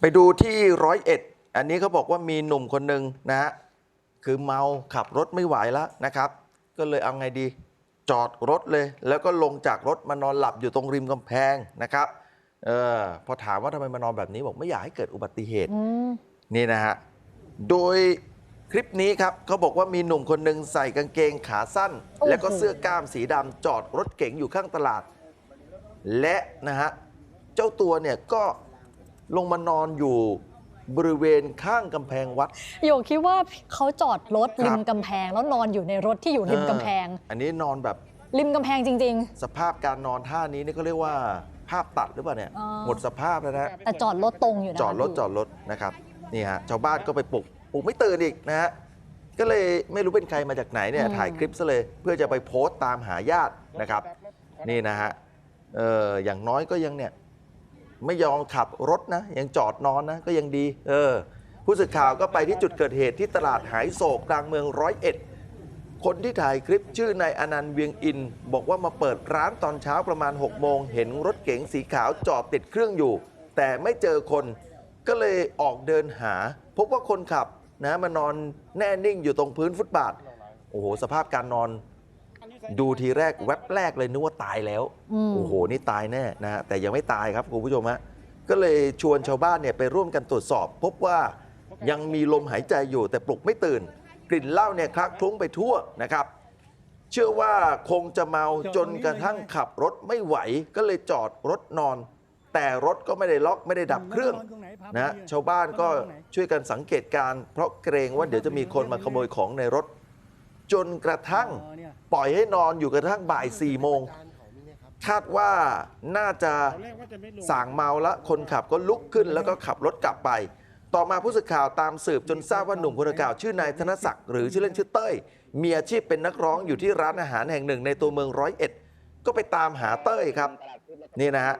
ไปดูที่ร้อยเอ็ดอันนี้เขาบอกว่ามีหนุ่มคนหนึ่งนะฮะคือเมาขับรถไม่ไหวแล้วนะครับ ก็เลยเอาไงดีจอดรถเลย แล้วก็ลงจากรถมานอนหลับอยู่ตรงริมกำแพงนะครับเออพอถามว่าทำไมมานอนแบบนี้บอกไม่อยากให้เกิดอุบัติเหตุอืมนี่นะฮะโดยคลิปนี้ครับเขาบอกว่ามีหนุ่มคนหนึ่งใส่กางเกงขาสั้นโอ้โหแล้วก็เสื้อกล้ามสีดำจอดรถเก๋งอยู่ข้างตลาด และนะฮะเจ้าตัวเนี่ยก็ ลงมานอนอยู่บริเวณข้างกำแพงวัด โยคิดว่าเขาจอดรถครับ ริมกำแพง แล้วนอนอยู่ในรถที่อยู่ริมกำแพง เอออันนี้นอนแบบริมกำแพงจริง สภาพการนอนท่านี้นี่ก็เรียกว่าภาพตัดหรือเปล่าเนี่ย อ๋อ หมดสภาพแล้วนะ ๆ แต่จอดรถตรงอยู่นะจอดรถพี่จอดรถนะครับนี่ฮะชาวบ้านก็ไปปลุกปลุกไม่ตื่นอีกนะฮะก็เลยไม่รู้เป็นใครมาจากไหนเนี่ยถ่ายคลิปซะเลย เพื่อจะไปโพสต์ตามหาญาตินะครับ นี่นะฮะเอออย่างน้อยก็ยังเนี่ย ไม่ยอมขับรถนะ ยังจอดนอนนะ ก็ยังดี เออ ผู้สื่อข่าวก็ไปที่จุดเกิดเหตุที่ตลาดหายโศกกลางเมืองร้อยเอ็ดคนที่ถ่ายคลิปชื่อนายอนันต์เวียงอิน บอกว่ามาเปิดร้านตอนเช้าประมาณ 6 โมง เห็นรถเก๋งสีขาวจอดติดเครื่องอยู่ แต่ไม่เจอคนก็เลยออกเดินหา พบว่าคนขับนะมานอนแน่นิ่งอยู่ตรงพื้นฟุตบาท โอ้โห สภาพการนอน ดูทีแรกแวบแรกเลยนึกว่าตายแล้วอืมโอ้โห นี่ตายแน่นะฮะแต่ยังไม่ตายครับคุณผู้ชมฮะก็เลยชวนชาวบ้านเนี่ยไปร่วมกันตรวจสอบ พบว่ายังมีลมหายใจอยู่แต่ปลุกไม่ตื่น กลิ่นเหล้าเนี่ยคลักคลุ้งไปทั่วนะครับ เชื่อว่าคงจะเมาจนกระทั่งขับรถไม่ไหวก็เลยจอดรถนอน แต่รถก็ไม่ได้ล็อกไม่ได้ดับเครื่องนะชาวบ้านก็ช่วยกันสังเกตการณ์เพราะเกรงว่าเดี๋ยวจะมีคนมาขโมยของในรถ จนกระทั่งปล่อยให้นอนอยู่กระทั่งบ่าย4ี่โมง คาดว่าน่าจะสั่งเมาแล้วคนขับก็ลุกขึ้นแล้วก็ขับรถกลับไป ต่อมาผู้สื่อข่าวตามสืบจนทราบว่าหนุ่มคนดังกล่าวชื่อนายธนศักดิ์หรือชื่อเล่นชื่อเต้ย มีอาชีพเป็นนักร้องอยู่ที่ร้านอาหารแห่งหนึ่งในตัวเมืองร้อยเอ็ด ก็ไปตามหาเต้ยครับ นี่นะฮะ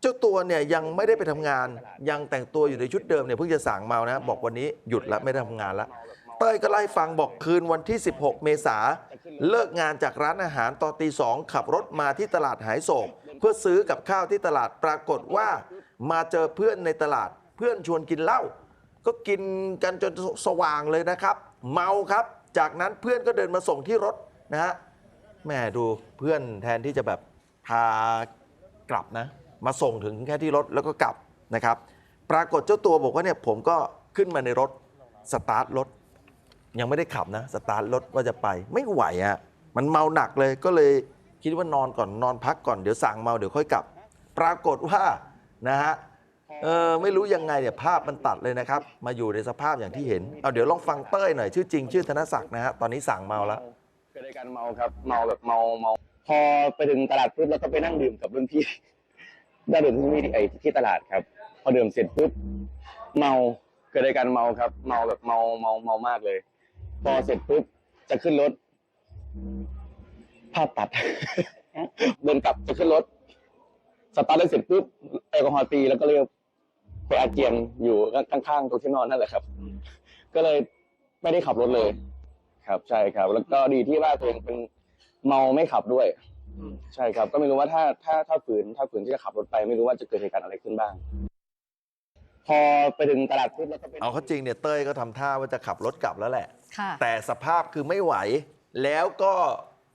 เจ้าตัวเนี่ยยังไม่ได้ไปทำงาน ยังแต่งตัวอยู่ในชุดเดิมเนี่ยเพิ่งจะสั่งเมานะ บอกวันนี้หยุดแล้วไม่ได้ทำงานแล้ว เต้ยก็ไล่ฟังบอกคืนวันที่ 16 เมษาเลิกงานจากร้านอาหารตอนตีสองขับรถมาที่ตลาดหายโศก เพื่อซื้อกับข้าวที่ตลาดปรากฏว่า มาเจอเพื่อนในตลาดเพื่อนชวนกินเหล้าก็กินกันจนสว่างเลยนะครับ เมาครับ จากนั้นเพื่อนก็เดินมาส่งที่รถนะฮะแม่ดูเพื่อนแทนที่จะแบบพากลับนะ มาส่งถึงแค่ที่รถแล้วก็กลับนะครับ ปรากฏเจ้าตัวบอกว่าเนี่ยผมก็ขึ้นมาในรถสตาร์ทรถ ยังไม่ได้ขับนะ สตาร์ทรถว่าจะไป ไม่ไหวอะ่ะ มันเมาหนักเลยก็เลยคิดว่านอนก่อนนอนพักก่อนเดี๋ยวสั่งเมาเดี๋ยวค่อยกลับ ปรากฏว่านะฮะเออไม่รู้ยังไงเนี่ยภาพมันตัดเลยนะครับ มาอยู่ในสภาพอย่างที่เห็นเอาเดี๋ยวลองฟังเต้ยหน่อยชื่อจริง ชื่อธนศักดิ์นะฮะตอนนี้สั่งเมาแล้วเกิดอาการเมาครับเมาแบบเมาเมาพอไปถึงตลาดปุ๊บแล้วก็ไปนั่งดื่มกับรุ่นพี่ได้ดื่มที่นี่ไอ้ที่ตลาดครับ พอดื่มเสร็จปุ๊บเมาเกิดอาการเมาครับ เมาแบบเมาเมาเมามากเลย พอเสร็จปุ๊บจะขึ้นรถภาพตัด เดินกลับจะขึ้นรถ สตาร์ทรถเสร็จปุ๊บแอลกอฮอล์ตีแล้วก็เลยไปอาเจียนอยู่ข้างๆตรงที่นอนนั่นแหละครับ ก็เลยไม่ได้ขับรถเลย ครับใช่ครับ แล้วก็ดีที่ว่าตัวเองเป็นเมาไม่ขับด้วยใช่ครับ ก็ไม่รู้ว่าถ้าถ้าถ้าฝืนถ้าฝืนที่จะขับรถไป ไม่รู้ว่าจะเกิดเหตุการณ์อะไรขึ้นบ้าง พอไปถึงตลาดปุ๊บแล้วก็ไปเอาเขาจริงเนี่ยเต้ยก็ทำท่าว่าจะขับรถกลับแล้วแหละ แต่สภาพคือไม่ไหว แล้วก็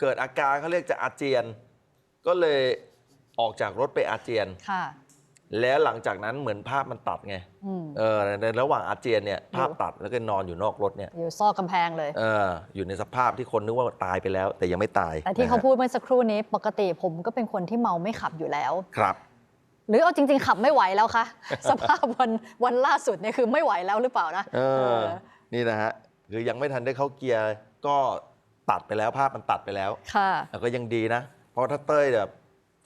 เกิดอาการเขาเรียกจะอาเจียน ก็เลยออกจากรถไปอาเจียนค่ะแล้วหลังจากนั้นเหมือนภาพมันตัดไงอืมเออในระหว่างอาเจียนเนี่ยภาพตัดแล้วก็นอนอยู่นอกรถเนี่ยอยู่ซอกกำแพงเลยเอออยู่ในสภาพที่คนนึกว่าตายไปแล้ว แต่ยังไม่ตาย แต่ที่เขานะฮะพูดเมื่อสักครู่นี้ปกติผมก็เป็นคนที่เมาไม่ขับอยู่แล้วครับ หรือเอาจริง ๆ ขับไม่ไหวแล้วคะสภาพวันวันล่าสุดเนี่ยคือไม่ไหวแล้วหรือเปล่านะเออนี่นะฮะ คือยังไม่ทันได้เข้าเกียร์ก็ตัดไปแล้วภาพมันตัดไปแล้วค่ะ แต่ก็ยังดีนะ เพราะถ้าเต้ยแบบ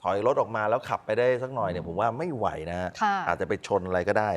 ถอยรถออกมาแล้วขับไปได้สักหน่อยเนี่ยผมว่าไม่ไหวนะฮะค่ะ อาจจะไปชนอะไรก็ได้